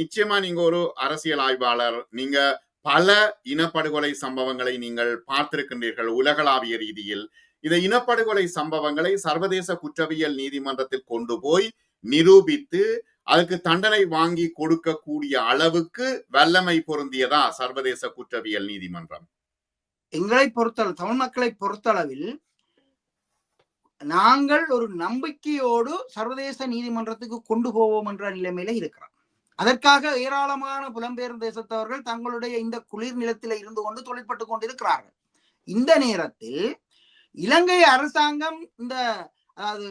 நிச்சயமா நீங்க ஒரு அரசியல் ஆய்வாளர் நீங்க பல இனப்படுகொலை சம்பவங்களை நீங்கள் பார்த்திருக்கின்றீர்கள் உலகளாவிய ரீதியில். இந்த இனப்படுகொலை சம்பவங்களை சர்வதேச குற்றவியல் நீதிமன்றத்தில் கொண்டு போய் நிரூபித்து அதுக்கு தண்டனை வாங்கி கொடுக்கக்கூடிய அளவுக்கு வல்லமை பொருந்தியதா சர்வதேச குற்றவியல் நீதிமன்றம்? எங்களை பொறுத்தளவு தமிழ் மக்களை பொறுத்தளவில் நாங்கள் ஒரு நம்பிக்கையோடு சர்வதேச நீதிமன்றத்துக்கு கொண்டு போவோம் என்ற நிலைமையில இருக்கிறோம். அதற்காக ஏராளமான புலம்பெயர் தேசத்தவர்கள் தங்களுடைய இந்த குளிர் நிலத்தில இருந்து கொண்டு தொழிற்பட்டு கொண்டிருக்கிறார்கள். இந்த நேரத்தில் இலங்கை அரசாங்கம் இந்த அதாவது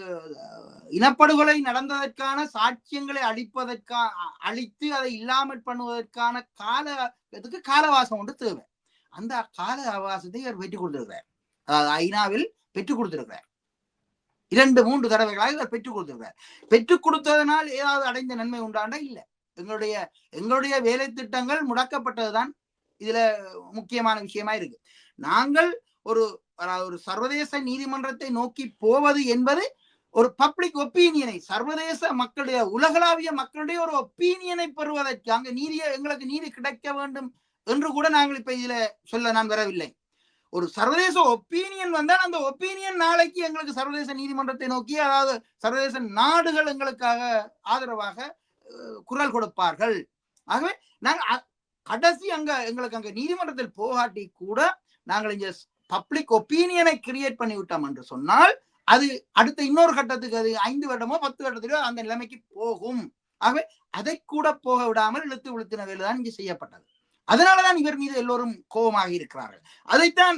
இனப்படுகொலை நடந்ததற்கான சாட்சியங்களை அளிப்பதற்கா அழித்து அதை இல்லாமல் பண்ணுவதற்கான கால இதுக்கு காலவாசம் ஒன்று தேவை. அந்த கால அவகாசத்தை இவர் பெற்றுக் கொடுத்திருக்கிறார். அதாவது ஐநாவில் பெற்றுக் கொடுத்திருக்கிறார். இரண்டு மூன்று தடவைகளாக இவர் பெற்றுக் கொடுத்திருக்கிறார். பெற்றுக் கொடுத்ததனால் ஏதாவது அடைந்த நன்மை உண்டாண்டா? இல்லை. எங்களுடைய எங்களுடைய வேலை திட்டங்கள் முடக்கப்பட்டதுதான். இதுல முக்கியமான விஷயமா இருக்கு. நாங்கள் ஒரு ஒரு சர்வதேச நீதிமன்றத்தை நோக்கி போவது என்பது ஒரு பப்ளிக் ஒப்பீனியனை சர்வதேச மக்களுடைய உலகளாவிய மக்களுடைய ஒரு ஒப்பீனியனை பெறுவதற்கு அங்கு நீதியை எங்களுக்கு நீதி கிடைக்க வேண்டும் என்று கூட நாங்கள் இப்ப இதுல சொல்ல நான் வரவில்லை. ஒரு சர்வதேச ஒப்பீனியன் வந்தால் அந்த ஒப்பீனியன் நாளைக்கு எங்களுக்கு சர்வதேச நீதிமன்றத்தை நோக்கி அதாவது சர்வதேச நாடுகள் எங்களுக்காக ஆதரவாக குரல் கொடுப்பார்கள். ஆகவே நாங்கள் அ- கடைசி அங்க எங்களுக்கு அங்க நீதிமன்றத்தில் போகாட்டி கூட நாங்கள் இங்க பப்ளிக் ஒப்பீனியனை கிரியேட் பண்ணி விட்டோம் என்று சொன்னால் அது அடுத்த இன்னொரு கட்டத்துக்கு அது ஐந்து வருடமோ பத்து வருடத்திலோ அந்த நிலைமைக்கு போகும். ஆகவே அதை கூட போக விடாமல் இழுத்து விழுத்தின வேலைதான் இங்கு செய்யப்பட்டது. அதனாலதான் இவர் மீது எல்லோரும் கோபமாக இருக்கிறார்கள். அதைத்தான்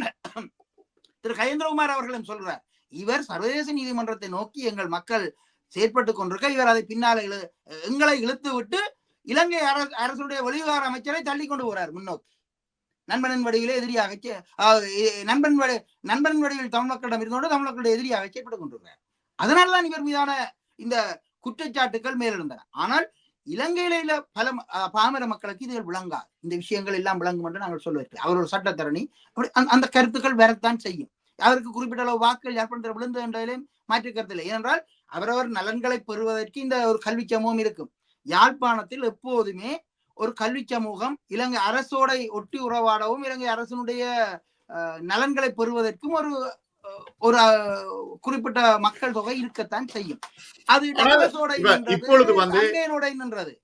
திரு கயேந்திரகுமார் அவர்களும் சொல்றார். இவர் சர்வதேச நீதிமன்றத்தை நோக்கி எங்கள் மக்கள் செயற்பட்டு கொண்டிருக்க இவர் அதை பின்னால இழு எங்களை இழுத்து விட்டு இலங்கை அரசு அரசுடைய வெளிவிவகார அமைச்சரை தள்ளி கொண்டு போறார் முன்னோக்கி. நண்பனின் வடிவிலே எதிரியாக நண்பன் வடி நண்பன் வடிவில் தமிழ் மக்களிடம் இருந்தோடு தமிழ் மக்களுடைய எதிரியாக செயற்பட்டு கொண்டிருக்கிறார். அதனால்தான் இவர் மீதான இந்த குற்றச்சாட்டுகள் மேலிருந்தன ஆனால் இலங்கையில பல பாமர மக்களுக்கு இது விளங்காது. இந்த விஷயங்கள் எல்லாம் விளங்கும் என்று நாங்கள் சொல்லுவோம் அவர் ஒரு சட்டத்தரணி. அப்படி அந்த- கருத்துக்கள் வரத்தான் செய்யும். அவருக்கு குறிப்பிட்ட அளவு வாக்குகள் யாழ்ப்பாணத்தில் விழுந்து என்றதிலும் மாற்றி கருத்தில்லை. ஏனென்றால் அவரவர் நலன்களை பெறுவதற்கு இந்த ஒரு கல்வி சமூகம் இருக்கும். யாழ்ப்பாணத்தில் எப்போதுமே ஒரு கல்வி சமூகம் இலங்கை அரசோட ஒட்டி உறவாடவும் இலங்கை அரசனுடைய நலன்களை பெறுவதற்கும் ஒரு ஒரு குறிப்பிட்ட மக்கள் தொகை இருக்கத்தான் செய்யும். அது இப்பொழுது வந்து- நின்றது.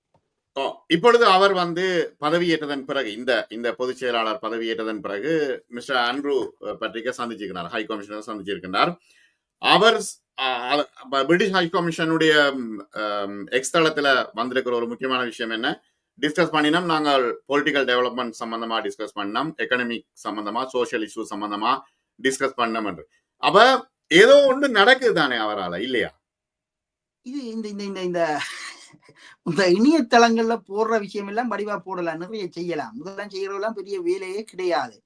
இப்பொழுது அவர் வந்து பதவியேற்றதன் பிறகு இந்த இந்த பொதுச் செயலாளர் பதவியேற்றதன் பிறகு மிஸ்டர் ஆண்ட்ரூ பட்ரிக்க சந்திச்சிருக்கிறார் ஹை கமிஷனர் சந்திச்சிருக்கிறார் அவர் பிரிட்டிஷ் ஹை கமிஷனுடைய எக்ஸ் தளத்துல வந்திருக்கிற ஒரு முக்கியமான விஷயம் என்ன? டிஸ்கஸ் பண்ணினோம். நாங்கள் பொலிட்டிக்கல் டெவலப்மெண்ட் சம்பந்தமா டிஸ்கஸ் பண்ணோம் எக்கனாமிக் சம்பந்தமா சோஷியல் இஷ்யூ சம்பந்தமா டிஸ்கஸ் பண்ணோம் என்று. அப்ப ஏதோ ஒன்று நடக்குது தானே அவரால இல்லையா? இது இந்த இந்த இந்த இந்த இந்த இணையதளங்கள்ல போடுற விஷயம் எல்லாம் வடிவா போடலாம் நிறைய செய்யலாம். இதெல்லாம் செய்யறதெல்லாம் பெரிய வேலையே கிடையாது.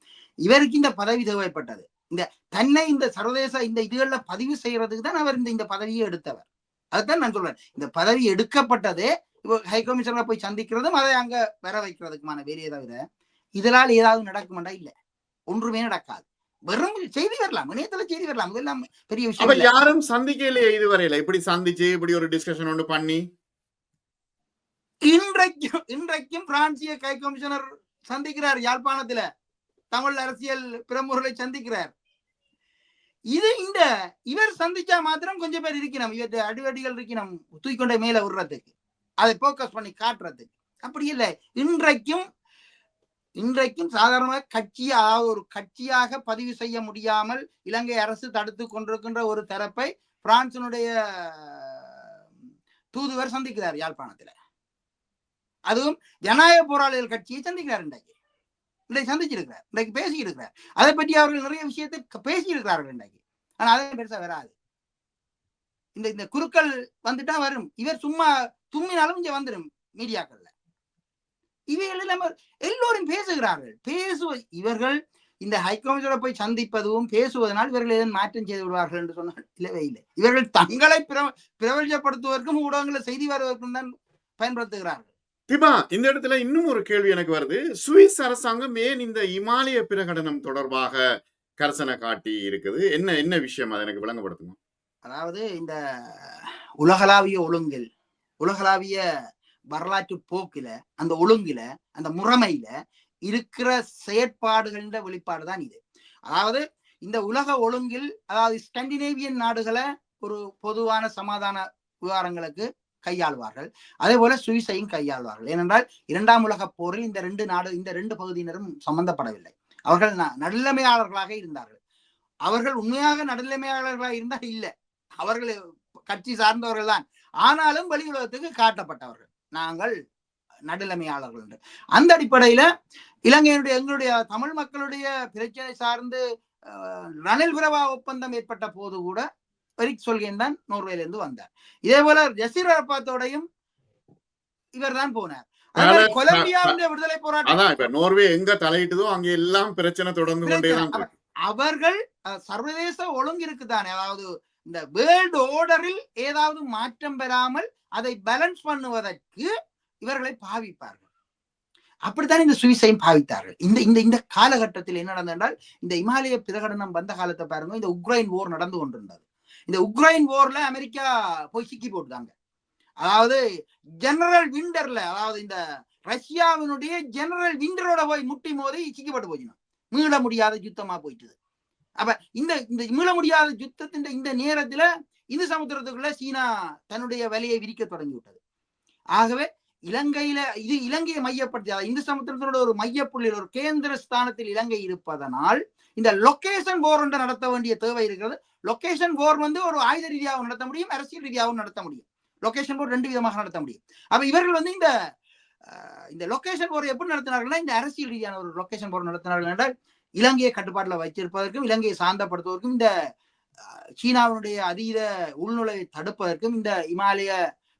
இவருக்கு இந்த பதவி தேவைப்பட்டது. இந்த தன்னை இந்த சர்வதேச இந்த இதுகள்ல பதிவு செய்யறதுக்கு தான் அவர் இந்த இந்த பதவியை எடுத்தவர். அதுதான் நான் சொல்றேன். இந்த பதவி எடுக்கப்பட்டதே இப்போ ஹை கமிஷனரை போய் சந்திக்கிறதும் அதை அங்க வர வைக்கிறதுக்குமான வேலையை தவிர இதனால் ஏதாவது நடக்குமாண்டா? இல்ல. ஒன்றுமே நடக்காது. வெறும் செய்தி வரலாம். இணையத்துல செய்தி வரலாம். இதெல்லாம் பெரிய விஷயம். யாரும் சந்திக்கலையே இதுவரையில இப்படி சந்திச்சு இப்படி ஒரு டிஸ்கஷன் ஒன்று பண்ணி? இன்றைக்கும் இன்றைக்கும் பிரான்சிய கை கமிஷனர் சந்திக்கிறார் யாழ்ப்பாணத்துல. தமிழ் அரசியல் பிரமுகர்களை சந்திக்கிறார். இது இந்த இவர் சந்திச்சா மாத்திரம் கொஞ்சம் பேர் இருக்கணும். இவர் அடிவடிகள் இருக்கணும். தூக்கிக்கொண்டே மேல விடுறதுக்கு. அதை போக்கஸ் பண்ணி காட்டுறது. அப்படி இல்லை. இன்றைக்கும் இன்றைக்கும் சாதாரணமாக கட்சியாக ஒரு கட்சியாக பதிவு செய்ய முடியாமல் இலங்கை அரசு தடுத்து கொண்டிருக்கின்ற ஒரு தரப்பை பிரான்சினுடைய தூதுவர் சந்திக்கிறார் யாழ்ப்பாணத்துல. அதுவும் ஜனநாயக போராளிகள் கட்சியை சந்திக்கிறார் இன்றைக்கு. இன்றைக்கு சந்திச்சிருக்கிறார். இன்றைக்கு பேசியிருக்கிறார். அதை பற்றி அவர்கள் நிறைய விஷயத்தை பேசியிருக்கிறார்கள் இருக்கிறார்கள் இன்றைக்கு. ஆனால் அதே பெருசா வராது. இந்த இந்த குருக்கள் வந்துட்டா வரும். இவர் சும்மா தும்மினாலும் இங்க வந்துடும் மீடியாக்கள்ல. இவைகள் எல்லாம் எல்லோரும் பேசுகிறார்கள். பேசுவ இவர்கள் இந்த ஹைகமிஷனரை போய் சந்திப்பதும் பேசுவதனால் இவர்கள் ஏதேனும் மாற்றம் செய்து விடுவார்கள் என்று சொன்னால் இல்லவே இல்லை. இவர்கள் தங்களை பிர பிரபலப்படுத்துவதற்கும் ஊடகங்களை செய்தி வருவதற்கும் தான் பயன்படுத்துகிறார்கள். திபா இந்த இடத்துல இன்னும் ஒரு கேள்வி எனக்கு வருது. சுவிஸ் அரசாங்கம் ஏன் இந்த இமாலய பிரகடனம் தொடர்பாக கரசனை காட்டி இருக்குது? என்ன என்ன விஷயம்? அதை எனக்கு விளங்கப்படுத்துங்க. அதாவது இந்த உலகளாவிய ஒழுங்கில் உலகளாவிய வரலாற்று போக்கில அந்த ஒழுங்கில அந்த முறைமையில இருக்கிற செயற்பாடுகளின் வெளிப்பாடு தான் இது. அதாவது இந்த உலக ஒழுங்கில் அதாவது ஸ்கண்டினேவியன் நாடுகளை ஒரு பொதுவான சமாதான விவகாரங்களுக்கு கையாள்வார்கள். அதே போல சுவிசையும் கையாள்வார்கள். ஏனென்றால் இரண்டாம் உலக போரில் இந்த ரெண்டு நாடு இந்த ரெண்டு பகுதியினரும் சம்பந்தப்படவில்லை. அவர்கள் ந- நடுநிலைமையாளர்களாக இருந்தார்கள். அவர்கள் உண்மையாக நடுநிலைமையாளர்களாக இருந்தால் இல்லை. அவர்கள் கட்சி சார்ந்தவர்கள் தான். ஆனாலும் வெளி உலகத்துக்கு காட்டப்பட்டவர்கள். நாங்கள் நடுநிலைமையாளர்கள் அந்த அடிப்படையில இலங்கையினுடைய எங்களுடைய தமிழ் மக்களுடைய பிரச்சனை சார்ந்து ரணில் பிரபா ஒப்பந்தம் ஏற்பட்ட போது கூட எரிக் சொல்கேன் தான் நோர்வேல இருந்து வந்தார். இதே போல ஜசீர் அரபாத்தோடையும் இவர் தான் போனார். கொலம்பியாவுடைய விடுதலை போராட்டம் நோர்வே எங்க தலையிட்டதோ அங்க எல்லாம் பிரச்சனை தொடர்ந்து கொண்டே. அவர்கள் சர்வதேச ஒழுங்கு இருக்குதானே அதாவது இந்த வேர்ல்டு ஓர்டரில் ஏதாவது மாற்றம் பெறாமல் அதை பேலன்ஸ் பண்ணுவதற்கு இவர்களை பாவிப்பார்கள். அப்படித்தான் இந்த சுவிசையும் பாவித்தார்கள். இந்த இந்த இந்த காலகட்டத்தில் என்ன நடந்தது என்றால் இந்த இமாலய பிரகடனம் வந்த காலத்தை பாருங்க இந்த உக்ரைன் போர் நடந்து கொண்டிருந்தது. இந்த உக்ரைன் போர்ல அமெரிக்கா போய் சிக்கி போட்டுதாங்க. அதாவது ஜெனரல் விண்டர்ல அதாவது இந்த ரஷ்யாவினுடைய ஜெனரல் விண்டரோட போய் முட்டி மோதி சிக்கப்பட்டு போச்சு மீள முடியாத யுத்தமா போயிட்டுது. அப்ப இந்த இந்த மீள முடியாத யுத்தத்தின் இந்த நேரத்துல இந்து சமுத்திரத்துக்குள்ள சீனா தன்னுடைய வலையை விரிக்க தொடங்கி விட்டது ஆகவே இலங்கையில இது இலங்கையை மையப்படுத்தி இந்து சமுத்திரத்தினோட ஒரு மையப்புள்ளியில் ஒரு கேந்திர ஸ்தானத்தில் இலங்கை இருப்பதனால் இந்த லொகேஷன் போர் ஒன்று நடத்த வேண்டிய தேவை இருக்கிறது. லொகேஷன் போர் வந்து ஒரு ஆயுத ரீதியாகவும் நடத்த முடியும் அரசியல் ரீதியாகவும் நடத்த முடியும். லொக்கேஷன் போர் ரெண்டு விதமாக நடத்த முடியும். அப்ப இவர்கள் வந்து இந்த இந்த லொகேஷன் போர் எப்படி நடத்தினார்கள்னா இந்த அரசியல் ரீதியான ஒரு லொகேஷன் போர் நடத்தினார்கள் என்றால் இலங்கையை கட்டுப்பாட்டுல வைத்திருப்பதற்கும் இலங்கையை சாந்தப்படுத்துவதற்கும் இந்த அஹ், சீனாவினுடைய அதீத உள்நுழைவை தடுப்பதற்கும் இந்த இமாலய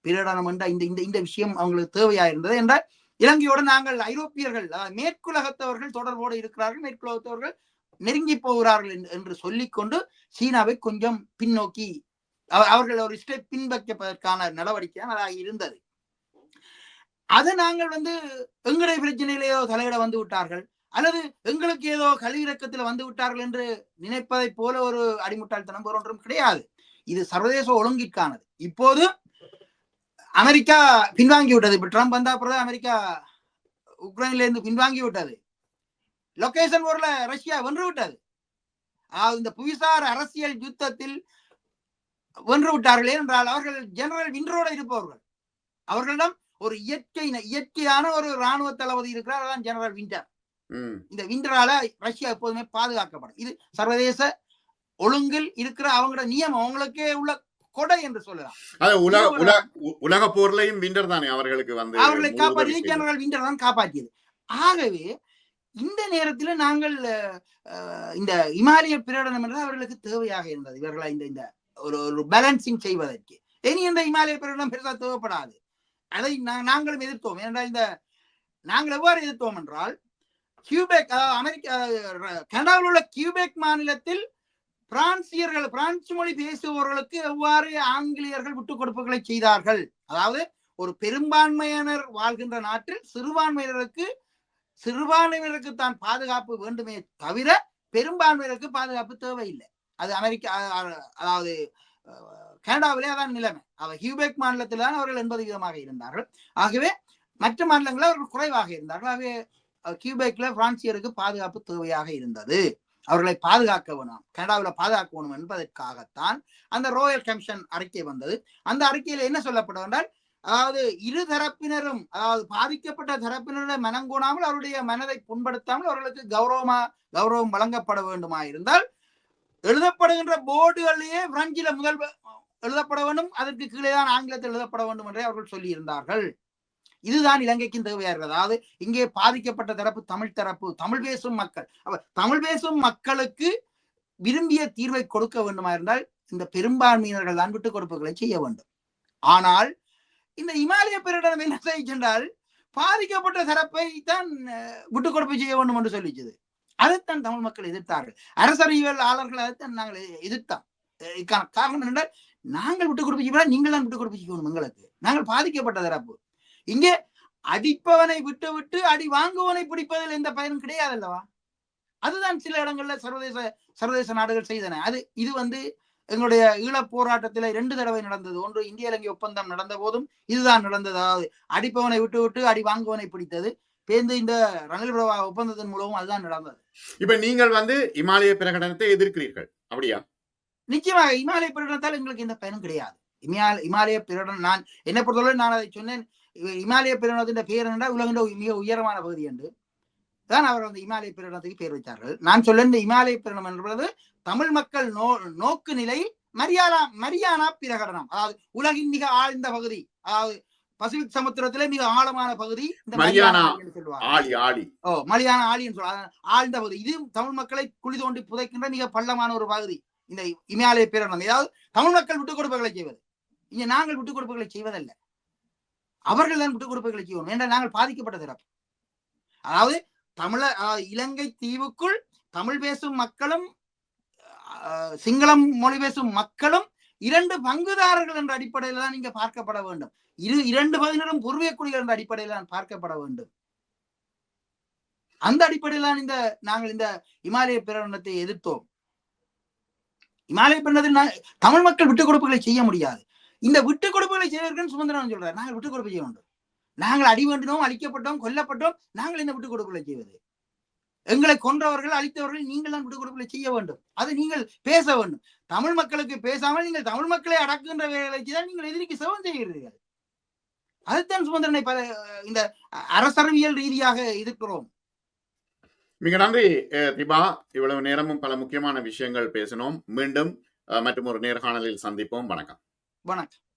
பிரகடனம் என்ற இந்த இந்த இந்த விஷயம் அவங்களுக்கு தேவையா இருந்தது என்றால் இலங்கையோடு நாங்கள் ஐரோப்பியர்கள் அதாவது மேற்குலகத்தவர்கள் தொடர்போடு இருக்கிறார்கள் மேற்குலகத்தவர்கள் நெருங்கி போகிறார்கள் என்று- என்று சொல்லிக்கொண்டு சீனாவை கொஞ்சம் பின்னோக்கி அவ- அவர்கள் ஒரு ஸ்டெப் பின்பற்றப்பதற்கான நடவடிக்கை அதாக இருந்தது. அதை நாங்கள் வந்து எங்களுடைய பிரச்சனையிலேயோ தலையிட வந்து விட்டார்கள். அல்லது எங்களுக்கு ஏதோ கழிவிறக்கத்தில் வந்து விட்டார்கள் என்று நினைப்பதைப் போல ஒரு அடிமுட்டாள்தனம் வேறு ஒன்றும் கிடையாது. இது சர்வதேச ஒழுங்கிற்கானது. இப்போது அமெரிக்கா பின்வாங்கி விட்டது. இப்ப ட்ரம்ப் வந்தா அப்புறம் அமெரிக்கா உக்ரைன்ல இருந்து பின்வாங்கி விட்டது. லொகேஷன் போர்ல ரஷ்யா வென்று விட்டது. அதாவது இந்த புவிசார் அரசியல் யுத்தத்தில் வென்று விட்டார்கள் என்றால் அவர்கள் ஜெனரல் வின்றோட இருப்பவர்கள். அவர்களிடம் ஒரு இயற்கை இயற்கையான ஒரு ராணுவ தளபதி இருக்கிறார். அதான் ஜெனரல் வின்டர். இந்த விண்டரால ரஷ்யா எப்போதுமே பாதுகாக்கப்படும். இது சர்வதேச ஒழுங்கில் இருக்கிற அவங்களோட நியமம். அவங்களுக்கே உள்ள கொடை என்று சொல்லலாம். உலக போர்லயும் விண்டர் தானே அவர்களுக்கு வந்து அவர்களை செய்தது. ஜெனரல் விண்டர் தான் காப்பாற்றியது. ஆகவே இந்த நேரத்தில் நாங்கள் இந்த இமாலய பிரகடனம் என்ற அவர்களுக்கு தேவையாக இருந்தது. இவர்களை இந்த இந்த ஒரு ஒரு பேலன்சிங் செய்வதற்கு. இனி இந்த இமாலய பிரகடனம் பெருசா தேவைப்படாது. அதை நாங்களும் எதிர்த்தோம். ஏனென்றால் இந்த நாங்கள் எவ்வாறு எதிர்த்தோம் என்றால் கியூபெக் அமெரிக்க அமெரிக்கா கனடாவில் உள்ள கியூபெக் மாநிலத்தில் பிரான்சியர்கள் பிரான்ஸ் மொழி பேசுபவர்களுக்கு எவ்வாறு ஆங்கிலேயர்கள் விட்டுக் கொடுப்புகளை செய்தார்கள்? அதாவது ஒரு பெரும்பான்மையினர் வாழ்கின்ற நாட்டில் சிறுபான்மையினருக்கு சிறுபான்மையினருக்கு தான் பாதுகாப்பு வேண்டுமே தவிர பெரும்பான்மையினருக்கு பாதுகாப்பு தேவையில்லை. அது அமெரிக்கா அதாவது கனடாவிலே அதான் நிலைமை. அவர் ஹியூபெக் மாநிலத்தில் தான் அவர்கள் எண்பது விதமாக இருந்தார்கள். ஆகவே மற்ற மாநிலங்களில் அவர்கள் குறைவாக இருந்தார்கள். ஆகவே கியூபேக்ல பிரான்சியருக்கு பாதுகாப்பு தேவையாக இருந்தது. அவர்களை பாதுகாக்க வேணும். கனடாவில் பாதுகாக்க வேணும் என்பதற்காகத்தான் அந்த ரோயல் கமிஷன் அறிக்கை வந்தது. அந்த அறிக்கையில என்ன சொல்லப்படும் என்றால் அதாவது இரு தரப்பினரும் அதாவது பாதிக்கப்பட்ட தரப்பினருடைய மனம் அவருடைய மனதை புண்படுத்தாமல் அவர்களுக்கு கௌரவமா கௌரவம் வழங்கப்பட வேண்டுமா இருந்தால் எழுதப்படுகின்ற போர்டுகளிலேயே பிரெஞ்சில முதல் எழுதப்பட வேண்டும். அதற்கு கீழே தான் ஆங்கிலத்தில் எழுதப்பட வேண்டும் என்றே அவர்கள் சொல்லியிருந்தார்கள். இதுதான் இலங்கைக்கும் தேவையா இருக்கிறது. அதாவது இங்கே பாதிக்கப்பட்ட தரப்பு தமிழ் தரப்பு தமிழ் பேசும் மக்கள். அப்ப தமிழ் பேசும் மக்களுக்கு விரும்பிய தீர்வை கொடுக்க வேண்டுமா இருந்தால் இந்த பெரும்பான்மையினர்கள் தான் விட்டுக் கொடுப்புகளை செய்ய வேண்டும். ஆனால் இந்த இமாலய பேரிடம் என்ன செய்கின்றால் பாதிக்கப்பட்ட தரப்பை தான் விட்டு விட்டுக் கொடுப்பு செய்ய வேண்டும் என்று சொல்லிச்சது. அதைத்தான் தமிழ் மக்கள் எதிர்த்தார்கள். அரசறிவியலாளர்கள் அதைத்தான் நாங்கள் எதிர்த்தோம். காரணம் என்னென்றால் நாங்கள் விட்டுக் கொடுப்பு செய்ய நீங்கள் தான் விட்டுக் கொடுப்பு செய்யணும் எங்களுக்கு. நாங்கள் பாதிக்கப்பட்ட தரப்பு. இங்கே அடிப்பவனை விட்டு விட்டு அடி வாங்குவனை பிடிப்பதில் எந்த பயனும் கிடையாது அல்லவா அதுதான் சில இடங்கள்ல சர்வதேச சர்வதேச நாடுகள் செய்தன. அது இது வந்து எங்களுடைய ஈழப் போராட்டத்துல ரெண்டு தடவை நடந்தது. ஒன்று இந்திய இலங்கை ஒப்பந்தம் நடந்த போதும் இதுதான் நடந்தது. அதாவது அடிப்பவனை விட்டு விட்டு அடி வாங்குவனை பிடித்தது. பேருந்து இந்த ரணில் பிரபா ஒப்பந்தத்தின் மூலமும் அதுதான் நடந்தது. இப்ப நீங்கள் வந்து இமாலய பிரகடனத்தை எதிர்க்கிறீர்கள். அப்படியா? நிச்சயமாக இமாலய பிரகடனத்தால் எங்களுக்கு எந்த பயனும் கிடையாது. இமால இமாலய பிரகடனம் நான் என்னை பொறுத்தவரை நான் அதை சொன்னேன். இமாலய பிரகடனத்தின் பேர் என்றால் உலகின் மிக உயரமான பகுதி என்று. தான் அவர் அந்த இமாலய பிரகடனத்துக்கு பேர் வைத்தார்கள். நான் சொல்ல இந்த இமாலய பிரகடனம் என்பது தமிழ் மக்கள் நோ நோக்கு நிலையில் மரியாதா மரியானா பிரகடனம். அதாவது உலகின் மிக ஆழ்ந்த பகுதி. அதாவது பசிபிக் சமுத்திரத்திலே மிக ஆழமான பகுதி இந்த மரியானா ஆழி சொல்லுவாங்க. ஆளி ஓ மலையான ஆழின்னு சொல்ல ஆழ்ந்த பகுதி. இது தமிழ் மக்களை குழி தோண்டி புதைக்கின்ற மிக பள்ளமான ஒரு பகுதி. இந்த இமாலய பேரணம் ஏதாவது தமிழ் மக்கள் விட்டுக் கொடுப்புகளை செய்வது. இங்க நாங்கள் விட்டுக் கொடுப்புகளை செய்வதல்ல. அவர்கள் தான் விட்டுக் கொடுப்புகளை செய்வோம் ஏன்னா நாங்கள் பாதிக்கப்பட்ட தரப்பு அதாவது தமிழ அஹ், இலங்கை தீவுக்குள் தமிழ் பேசும் மக்களும் அஹ், சிங்களம் மொழி பேசும் மக்களும் இரண்டு பங்குதாரர்கள் என்ற அடிப்படையில் தான் இங்க பார்க்கப்பட வேண்டும். இரு இரண்டு பகுதியினரும் பூர்வீக குடிகள் என்ற அடிப்படையில் தான் பார்க்கப்பட வேண்டும். அந்த அடிப்படையில் தான் இந்த நாங்கள் இந்த இமாலய பிரகடனத்தை எதிர்த்தோம். இமாலய பிரகடனத்தில் தமிழ் மக்கள் விட்டுக் கொடுப்புகளை செய்ய முடியாது. இந்த விட்டு கொடுப்புகளை செய்வதற்கு சுமந்திரன் சொல்றாரு. நாங்கள் விட்டு கொடுப்பு செய்ய வேண்டும். நாங்கள் அடிவேண்டினோம் அழிக்கப்பட்டோம் கொல்லப்பட்டோம். நாங்கள் இந்த விட்டு கொடுப்புகளை செய்வது. எங்களை கொன்றவர்கள் அழித்தவர்கள் நீங்கள் தான் விட்டு கொடுப்புகளை செய்ய வேண்டும். அதை நீங்கள் பேச வேண்டும். தமிழ் மக்களுக்கு பேசாமல் நீங்கள் தமிழ் மக்களை அடக்குகின்ற வேலைக்கு தான் நீங்கள் எதிரிக்கு செவம் செய்கிறீர்கள். அதுதான் சுமந்திரனை பல இந்த அரசரவியல் ரீதியாக எதிர்க்கிறோம். மிக நன்றி அஹ், திபா. இவ்வளவு நேரமும் பல முக்கியமான விஷயங்கள் பேசினோம். மீண்டும் அஹ், மற்றும் ஒரு நேர்காணலில் சந்திப்போம். வணக்கம். வணக்கம்.